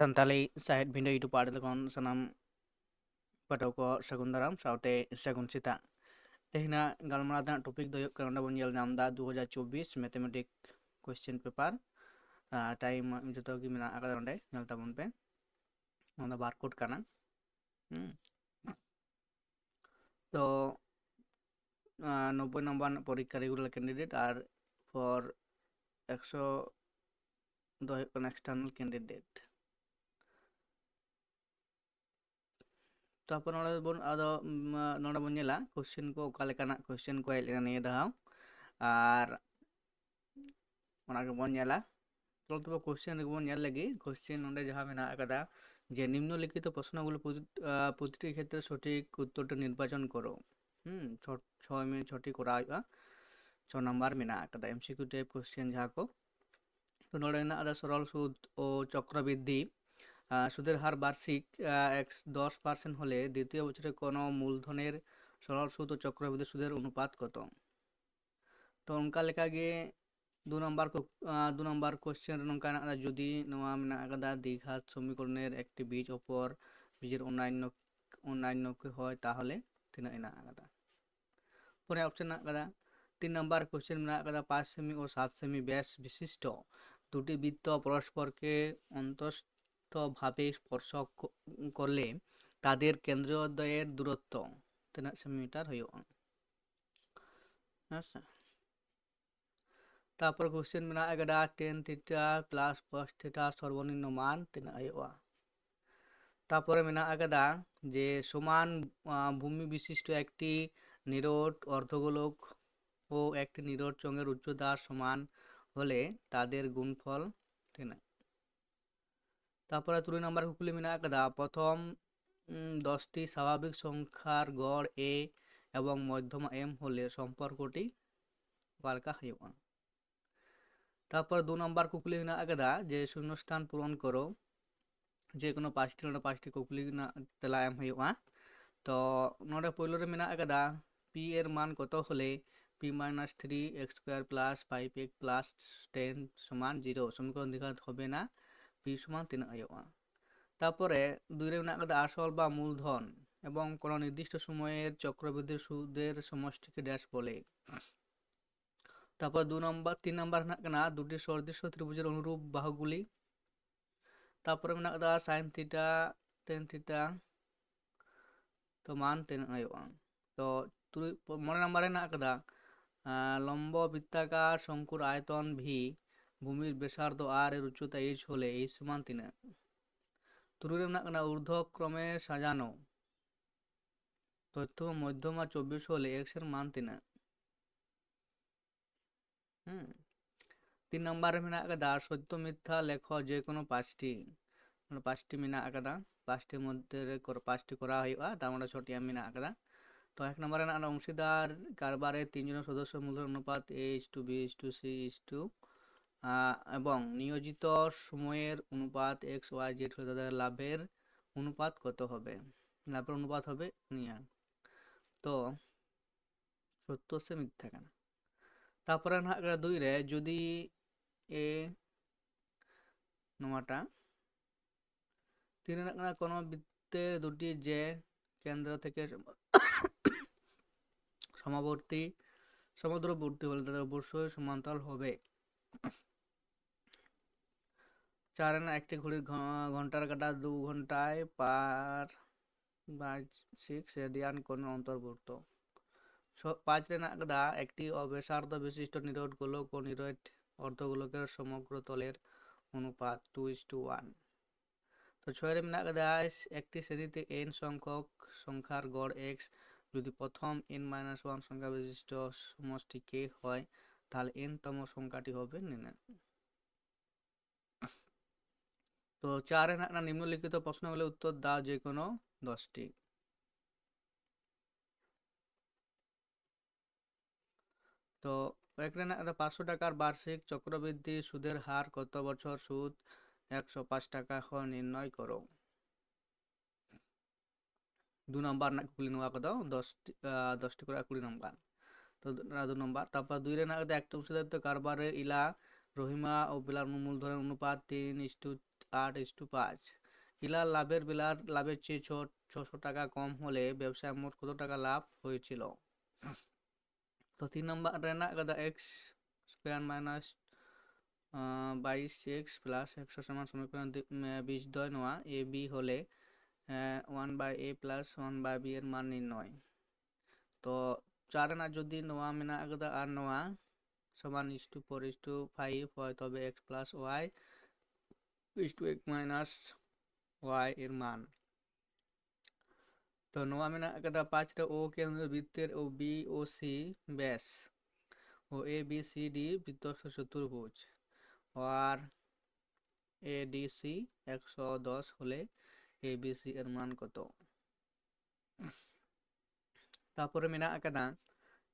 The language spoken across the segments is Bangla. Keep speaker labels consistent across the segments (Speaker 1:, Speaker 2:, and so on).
Speaker 1: संताली साहित भिंडो यूट्यूब पाठ लगन सनम पटको सगुन दाराम साउते सगुन सीता तेहना गलमरा टॉपिक दो हज़ार चौबीस मैथमेटिक क्वेश्चन पेपर टाइम जो मेलता पे बारकोड करना तो नब्बे नम्बर परीक्षा रेगुलर कैंडिडेट और फॉर एक्सो दो एक्सटर्नल कैंडिडेट ᱛᱟᱨᱯᱚᱨ ᱱᱚᱰᱮ ᱵᱚᱱ ᱟᱫᱚ ᱱᱚᱰᱮ ᱵᱚᱱ ᱧᱮᱞᱟ ᱠᱚᱥᱪᱮᱱ ᱠᱚ ᱚᱠᱟ ᱞᱮᱠᱟᱱᱟᱜ ᱠᱚᱥᱪᱮᱱ ᱠᱚ ᱦᱮᱡ ᱞᱮᱱᱟ ᱱᱤᱭᱟᱹ ᱫᱷᱟᱣ ᱟᱨ ᱚᱱᱟ ᱜᱮᱵᱚᱱ ᱧᱮᱞᱟ চলো তবে কোশ্চেন রেখবো নেওয়ার লাগে কোশ্চেন নন্ডে যাহা মেনা আকাদা যে নিম্নলিখিত প্রশ্নগুলো প্রতিটি ক্ষেত্রে সঠিক উত্তরটা নির্বাচন করো হুম ছয় মিনিট ছটি করা হইবা ছ নম্বর মেনা আকাদা এমসিকিউ টাইপ কোশ্চেন যাহা কো তো নড়ে আদা সরল সুদ ও চক্রবৃদ্ধি সুদের হার বার্ষিক এক দশ পার্সেন্ট হলে দ্বিতীয় বছরে কোনো মূলধনের সরল সুদ ও চক্রবৃদ্ধি সুদের অনুপাত কত? তো অঙ্কা লেখা গিয়ে দু নম্বর দু নম্বর কোশ্চেন নঙ্কা যদি নওয়া মেনা সমীকরণের একটি বীজ অপর বীজের অন্যান্য অন্যান্য হয় তাহলে তিন আগাদা পরে অপশন আগাদা তিন নম্বর কোশ্চেন মেনা আকাদা পাঁচ সেমি ও সাত সেমি ব্যাস বিশিষ্ট। দুটি বৃত্ত পরস্পরকে অন্তস্থ ভাবে স্পর্শ করলে তাদের কেন্দ্রদ্বয়ের দূরত্ব তিন হয়ে হইয়া তারপর কোশ্চেন মেনা এগারো টেন থিটা প্লাস পাঁচ থিটা সর্বনিম্ন মান তিন তারপরে মেনা আগাদা যে সমান ভূমি বিশিষ্ট একটি নিরট অর্ধগোলক ও একটি নিরট চঙ্গের উচ্চতা সমান হলে তাদের গুণফল তিন। তারপরে তুলি দুই নম্বর হুকলি মিনাকদা প্রথম দশটি স্বাভাবিক সংখ্যার গড় এ এবং মধ্যম এম হলে সম্পর্কটি বালকা হইবা তারপর দু নম্বর কুকুলি কুকলি আগদা যে শূন্যস্থান পূরণ করো। যে কোনো পাঁচটি নয় পাঁচটি কুকুলি না তেলা এম হইবা হ্যাঁ? তো নয় পৈলো রে আগদা পি এর মান কত হলে P minus three X square plus five X plus ten সমান জিরো সমীকরণ দেখা হবে না। পি সমান তিনও হওয়া তারপরে দুই মেনা কাদা আসল বা মূলধন এবং কোন নির্দিষ্ট সময়ের চক্রবৃদ্ধি সুদের সমষ্টিকে ড্যাশ বলে। তারপর দু নম্বর, তিন নম্বর মেনে দুটি সদৃশ্য ত্রিভুজের অনুরূপ বাহুগুলি। তারপরে মেনা কাদা সাইন থিটা টেন থিটা তো মান তিন হওয়া তো মনে নম্বরে মেনে কাদা লম্ব বৃত্তাকার শঙ্কুর আয়তন ভি ভূমির বেসার্ধ আর এর উচ্চতা এইচ হলে এই সমান তিনে ত্রুটি না ঊর্ধ্বক্রমে সাজানো তথ্য মধ্যমা চব্বিশ হলে এক্সের মান তিনে হুম তিন নম্বরে মেনা আকাদা সত্য মিথ্যা লেখ যে কোনো পাঁচটি পাঁচটি মেনা আকাদা পাঁচটির মধ্যে পাঁচটি করা হয় তার মধ্যে ছটি আমি মেনা আকাদা তো এক নম্বরে অংশীদার কারবারে তিনজন সদস্য মূল্যের অনুপাত H two B H two C H two এবং নিয়োজিত সময়ের অনুপাত এক্স, ওয়াই, জেড হলে তাদের লাভের অনুপাত কত হবে? লাভের অনুপাত হবে নিয়ার। তো সত্য হচ্ছে মিথ্যা কেন? তারপরে দুই রে যদি এ নোমাটা তিন কোনো বৃত্তের দুটি যে কেন্দ্র থেকে সমাবর্তী সমুদ্রবর্তী হলে তাদের অবশ্যই সমান্তরাল হবে। চার আনা, একটি ঘড়ির ঘণ্টার কাটা দু ঘন্টায় পার বাই সিক্স রেডিয়ান কোন অন্তর্ভুক্ত। পাঁচ রেনাগদা একটি অবেসার্ধ বিশিষ্ট নিরোড গোলক ও নিরোড অর্ধগোলকের সমগ্র তলের অনুপাত টু ইস টু ওয়ান তো ছয় ছয়ের মেনাগদা একটি শ্রেণীতে এন সংখ্যক সংখ্যার গড় এক্স যদি প্রথম এন মাইনাস ওয়ান সংখ্যা বিশিষ্ট সমষ্টি কে হয়, তাহলে এন তম সংখ্যাটি হবে নির্ণয় তো চার চারে নিম্নলিখিত প্রশ্নগুলো উত্তর দাও যে কোনো দশটি। তো পাঁচশো টাকার বার্ষিক চক্রবৃদ্ধি, সুদের হার কত বছর, সুদ একশো পাঁচ টাকা হয় নির্ণয় করো। দু নম্বর, না, কুড়ি নম্বর কত দশটি দশটি করে কুড়ি নম্বর। তো দু নম্বর। তারপর দুই রে না একটা অংশীদারিত্ব কারবারে ইলা রহিমা ও বিলার মূলধনের অনুপাত তিন ইস্টু আট ইস টু পাঁচ। ইলার লাভের বিলার লাভের চেয়ে ছ ছশো টাকা কম হলে ব্যবসায় মোট কত টাকা লাভ হয়েছিল? তো তিন নম্বর রেনাᱜ কাদা এক্স স্কোয়ার মাইনাস বাইশ এক্স প্লাস একশো সমান সমীকরণ বিশ দয় নোয়া এ, বি হলে one by A plus one by B এর মান নির্ণয়। তো চার না যদি নোয়া মেনা কাদা আর নোয়া সমান is two four is two five হয় তবে X plus Y is two X minus Y এর মান। তো নোয়া মেনা কাদা পাঁচটা ও কেন্দ্র বৃত্তের ও বি ও সি ব্যাস। O A B C D বৃত্তস্থ চতুর্ভুজ আর এ ডি সি একশো দশ হলে এ বি সি এর মান কত? তারপরে মেনা আকাদা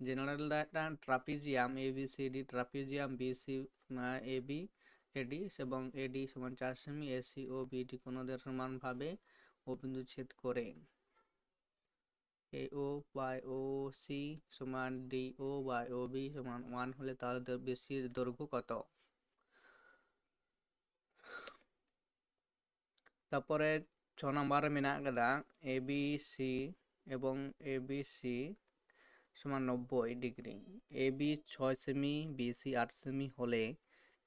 Speaker 1: general data trapezium A B C D trapezium B C A B AD এবং এডি সমান চার সেমি এসি ও বিডি কোনোদের সমানভাবে ও বিন্দু ছেদ করে A O by O C সমান D O by O B সমান ওয়ান হলে তাহলে বেশির দৈর্ঘ্য কত তারপরে ছ নম্বরে মেনা কাদা এ বি সি এবং এ বি সি সমান নব্বই ডিগ্রি। এ, বি, ছয় সেমি, বি, সি, আট সেমি হলে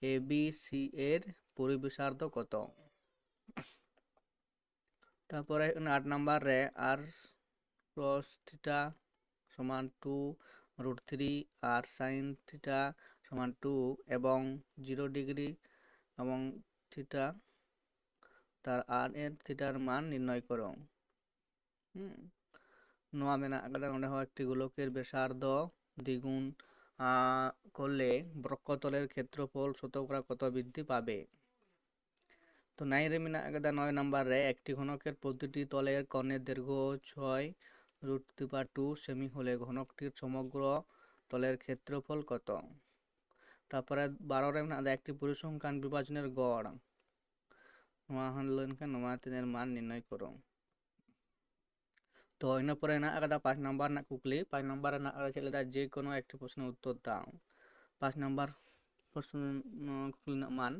Speaker 1: এ, বি, সি এর পরিবেশার্ধ কত? তারপরে আট নাম্বার আর ক্রস থিটা সমান two root three r sine theta সমান টু এবং জিরো ডিগ্রি এবং থিটা তার আর এর থিটার মান নির্ণয় করো। হুম। নোয়া মেনা আকাদা মনে হয় একটি গোলকের ব্যাসার্ধ দ্বিগুণ করলে বৃক্ষতলের ক্ষেত্রফল শতকরা কত বৃদ্ধি পাবে? তো নাই রে মিনা আকাদা নয় নম্বরে একটি ঘনকের প্রতিটি তলের কর্ণের দৈর্ঘ্য ছয় রুট তিপা টু সেমি হলে ঘনকটির সমগ্র তলের ক্ষেত্রফল কত? তারপরে বারো রে একটি পরিসংখ্যান বিভাজনের গড়। নোয়া হল নোয়া তিনের মান নির্ণয় করো। তো ᱤᱱᱟᱹ ᱯᱚᱨᱮ ᱦᱮᱱᱟᱜ ᱟᱠᱟᱫᱟ ᱯᱟᱸᱪ ᱱᱟᱢᱵᱟᱨ ᱨᱮᱱᱟᱜ ᱠᱩᱠᱞᱤ ᱯᱟᱸᱪ ᱱᱟᱢᱵᱟᱨ ᱨᱮᱱᱟᱜ ᱟᱠᱟᱫᱟ ᱪᱮᱫ ᱞᱮᱠᱟ ᱡᱮ ᱠᱳᱱᱳ একটি প্রশ্নের উত্তর দাও। পাঁচ নাম্বার প্রশ্ন কুকলি ᱨᱮᱱᱟᱜ মান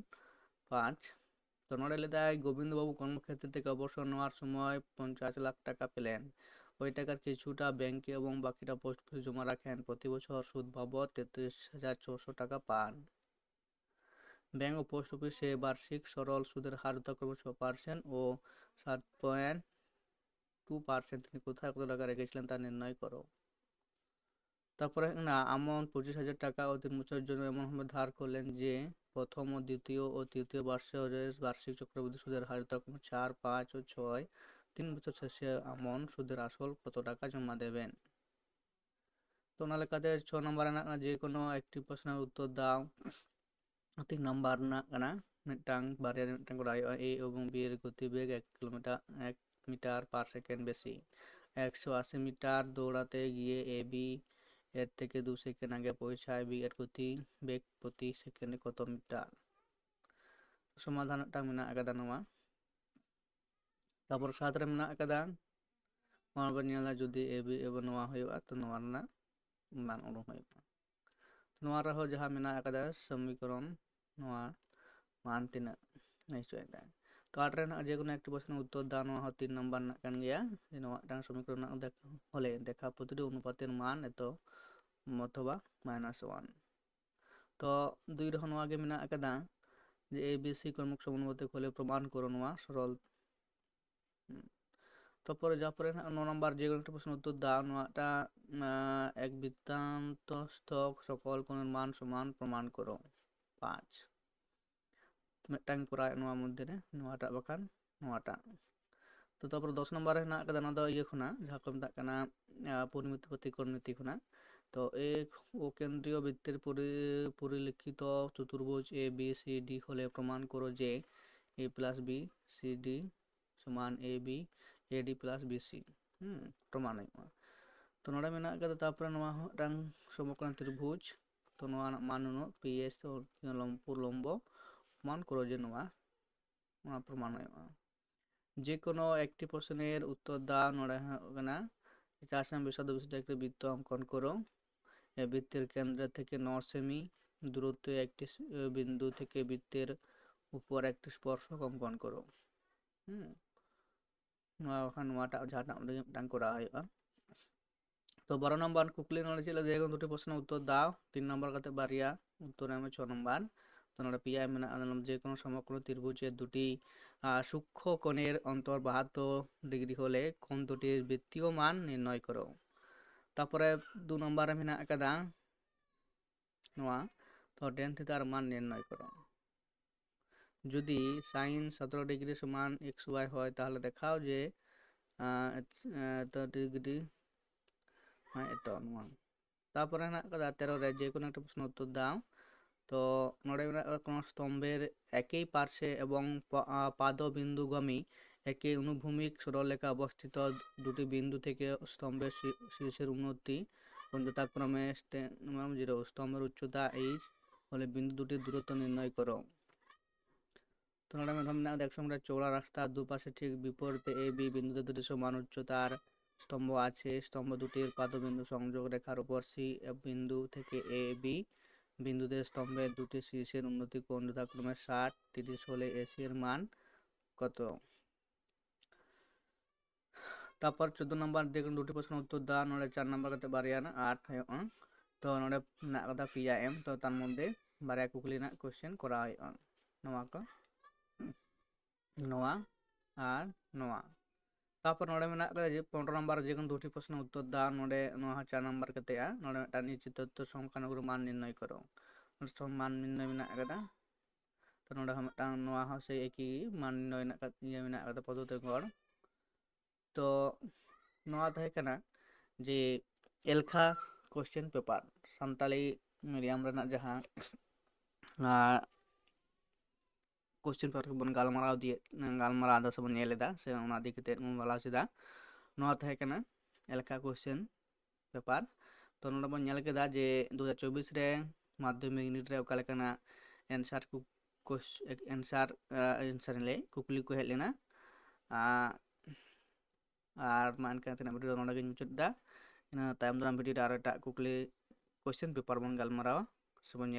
Speaker 1: পাঁচ। তো ᱱᱚᱰᱮ ᱞᱮᱫᱟᱭ গোবিন্দ বাবু কর্মক্ষেত্র থেকে অবসর নেওয়ার সময় পঞ্চাশ লাখ টাকা পেলেন। ওই টাকার কিছুটা ব্যাংকে এবং বাকিটা পোস্ট অফিসে জমা রাখেন। প্রতি বছর সুদ বাবদ তেত্রিশ হাজার ছশো টাকা পান। ব্যাংক ও পোস্ট অফিসে বার্ষিক সরল সুদের হার যথাক্রমে ছ পার্সেন্ট ও সাত পয়েন্ট টু পার্সেন্ট তিনি কোথায় কত টাকা রেখেছিলেন তা নির্ণয় করো। তারপরে, না আমন পঁচিশ হাজার টাকা ও তিন বছরের জন্য এমনভাবে ধার করলেন যে, প্রথম ও দ্বিতীয় ও তৃতীয় বর্ষের বার্ষিক চক্রবৃদ্ধি সুদের হার তখন চার, পাঁচ ও ছয়, তিন বছর শেষে আমন সুদের আসল কত টাকা জমা দেবেন? তো লেখাতে ছ নম্বর যে কোনো একটি প্রশ্নের উত্তর দাও। তিন নম্বর না মিটাং বারিয়ার মিটাং করা এ এবং বি এর গতিবেগ এক কিলোমিটার, এক মিটার পার সেকেন্ড বেশি একশো আশি মিটার দৌড়াতে গিয়ে এ বি এর থেকে দু সেকেন্ড আগে পৌঁছায় বি এর গতি বেগ প্রতি সেকেন্ডে কত মিটার সমাধানটা মেনা আকাদা নোয়া তারপর সাত ᱨᱮ ᱢᱮᱱᱟᱜ ᱟᱠᱟᱫᱟ ᱱᱚᱣᱟ ᱵᱚᱱ ᱧᱮᱞᱟ ᱡᱩᱫᱤ ᱮ ᱵᱤ ᱮᱵᱚᱱ ᱱᱚᱣᱟ ᱦᱩᱭᱩᱜᱼᱟ ᱛᱚ ᱱᱚᱣᱟ ᱨᱮᱱᱟᱜ মান ᱩᱰᱩᱝ ᱦᱩᱭᱩᱜᱼᱟ ᱱᱚᱣᱟ ᱨᱮᱦᱚᱸ ᱡᱟᱦᱟᱸ ᱢᱮᱱᱟᱜ ᱟᱠᱟᱫᱟ ᱥᱚᱢᱤᱠᱚᱨᱚᱱ ᱱᱚᱣᱟ মান ᱛᱤᱱᱟᱹᱜ নিশ্চয়ই তো আট ᱨᱮᱱᱟᱜ যে কোনো একটি প্রশ্নের উত্তর দেওয়া নোয়া হওয়া তিন নম্বর ᱨᱮᱱᱟᱜ ᱠᱟᱱ ᱜᱮᱭᱟ যে ᱱᱚᱣᱟ ᱢᱤᱫᱴᱟᱝ সমীকরণ হলে দেখা প্রতিটি অনুপাতের মান এত অথবা মাইনাস ওয়ান তো দুই ᱨᱮᱦᱚᱸ ᱱᱚᱣᱟ ᱜᱮ ᱢᱮᱱᱟᱜ ᱟᱠᱟᱫᱟ যে এ বি সি কর্মক সমানুপাতিক হলে প্রমাণ করো নোয়া সরল তারপরে যা পরে ন নম্বর যে কোনো একটা প্রশ্ন উত্তর দাও নোয়াটা এক বৃত্তান্তস্থ সকল কোণের মান সমান প্রমাণ করো পাঁচ ᱢᱤᱫᱴᱟᱝ ᱠᱚᱨᱟᱣᱮᱫ ᱱᱚᱣᱟ ᱢᱚᱫᱽᱫᱷᱮ ᱨᱮ ᱱᱚᱣᱟᱴᱟᱜ ᱵᱟᱠᱷᱟᱱ ᱱᱚᱣᱟᱴᱟᱜ ᱛᱚ ᱛᱟᱨᱯᱚᱨ ᱫᱚᱥ ᱱᱚᱢᱵᱚᱨ ᱨᱮ ᱦᱮᱱᱟᱜ ᱟᱠᱟᱫᱟ ᱚᱱᱟ ᱫᱚ ᱤᱭᱟᱹ ᱠᱷᱚᱱᱟᱜ ᱡᱟᱦᱟᱸ ᱠᱚ ᱢᱮᱛᱟᱜ ᱠᱟᱱᱟ পরিমিতি প্রতিকর্মিতি ᱠᱷᱚᱱᱟᱜ তো এক ও কেন্দ্রীয় বৃত্তের পরিলক্ষিত চতুর্ভুজ এ বি সি ডি হলে প্রমাণ করো যে A plus B C D সমান A B A D plus B C হুম প্রমাণ হয়েছে তো নোডে মেনা কাদা তারপরে নোয়া হটাং সমকোণ ত্রিভুজ তো নোয়া মান ᱯᱤ ᱮᱥ ᱞᱚᱢᱯᱩᱨ ᱞᱚᱢᱵᱚ અપમાન કરો જે નવા પ્રમાણ যে হ্যাঁ। কোনো একটি প্রশ্নের উত্তর দাও, নড়ে হবে না। চাষাম বিশদ বিশিষ্ট একটি বৃত্ত অঙ্কন করো। এই বৃত্তের কেন্দ্র থেকে ন সেমি, দূরত্বে একটি বিন্দু থেকে বৃত্তের উপর একটি স্পর্শক অঙ্কন করো। হুম। ওখানে করা হয় হ্যাঁ। তো বারো নম্বর কুকলি নড়েছিল যে দুটি প্রশ্নের উত্তর দাও। তিন নম্বর কাতে বাড়িয়া, উত্তর আমি ছ নম্বর। তনরপিয়া মিনা মানে আনলম যে কোনো সমকোণ ত্রিভুজের দুটি সূক্ষ্ম কোণের অন্তর বাহাত্তর ডিগ্রি হলে কোণ দুটির বৃত্তীয় মান নির্ণয় করো। তারপরে দু নম্বর মিনা একাদা, নোয়া, তো টেন থিতার মান নির্ণয় করো। যদি সাইন সতেরো ডিগ্রি সমান এক্স ওয়াই হয়, তাহলে দেখাও যে এত ডিগ্রি হ্যাঁ এত নোয়া। তারপরে না তেরো রে যে কোনো একটা প্রশ্ন উত্তর দাও। তো কোনো স্তম্ভের একই পার্শ্বে এবং পাদবিন্দুগামী একে অনুভূমিক সরলরেখা অবস্থিত দুটি বিন্দু থেকে স্তম্ভের শীর্ষের উন্নতি পঞ্চতাক্রমে জিরো, স্তম্ভের উচ্চতা এইচ ফলে বিন্দু দুটির দূরত্ব নির্ণয় করো। তো ম্যাডাম একশো আমরা চৌড়া রাস্তার দুপাশে ঠিক বিপরীতে এ, বি বিন্দুতে দুটি সমান উচ্চতার স্তম্ভ আছে। স্তম্ভ দুটির পাদবিন্দু সংযোগ রেখার উপর সি বিন্দু থেকে এ, বি বিন্দুতে স্তম্ভে দুটি শীর্ষের উন্নতি কোণ যথাক্রমে ষাট, তিরিশ হলে এসি এর মান কত? তারপর চোদ্দ নম্বর, দেখুন দুটি প্রশ্ন উত্তর দা, নড়ে চার নম্বর কাছে বাড়িয়া না আট তো নড়ে কথা পিয়া এম, তো তার মধ্যে বাড়িয়া কুকলি না কোশ্চেন করা হয় নোয়া ক আর নোয়া ᱛᱟᱯᱚᱨ ᱱᱚᱰᱮ ᱢᱮᱱᱟᱜ ᱠᱟᱫᱟ ᱯᱚᱱᱨᱚ ᱱᱟᱢᱵᱟᱨ ᱡᱮ ᱠᱳᱱᱳ ᱫᱩᱴᱤ ᱯᱨᱚᱥᱱᱚ ᱩᱛᱛᱚᱨ ᱫᱟ ᱱᱚᱰᱮ ᱱᱚᱣᱟ ᱪᱟᱨ ᱱᱟᱢᱵᱟᱨ ᱠᱟᱛᱮᱜᱼᱟ ᱱᱚᱰᱮ ᱢᱤᱫᱴᱟᱱ ᱱᱤᱪᱤᱛ ᱛᱚᱛᱛᱚ ᱥᱚᱝᱠᱷᱟᱱᱩᱜᱩᱨᱩ মান নির্ণয় করো মান নির্ণয় ᱢᱮᱱᱟᱜ ᱠᱟᱫᱟ ᱛᱚ ᱱᱚᱰᱮ ᱦᱚᱸ ᱢᱤᱫᱴᱟᱝ ᱱᱚᱣᱟ ᱦᱚᱸ ᱥᱮ ᱮᱠᱤ মান ᱱᱤর্ণয় ᱨᱮᱱᱟᱜ ᱤᱭᱟᱹ ᱢᱮᱱᱟᱜ ᱠᱟᱫᱟ পদ্ধতি গড় ᱛᱚ ᱱᱚᱣᱟ ᱛᱟᱦᱮᱸ ᱠᱟᱱᱟ ᱡᱮ ᱮᱞᱠᱷᱟ ᱠᱚᱥᱪᱮᱱ ᱯᱮᱯᱟᱨ ᱥᱟᱱᱛᱟᱞᱤ ᱢᱤᱰᱤᱭᱟᱢ ᱨᱮᱱᱟᱜ ᱡᱟᱦᱟᱸ kuestion per kubun gal malau di gal malau ada sebun yele da se ona di kete mun bala se da no a teke na yele ka kuestion pepar to no labun yele ke da je do da chubis re madu mi ngin re ukale ke na en sar ku kuest en sar en sar le ku kuli ku helena a a man ka tena beri do no lagin chut da na taem do na da re ta ku kuli kuestion pepar mun gal malau sebun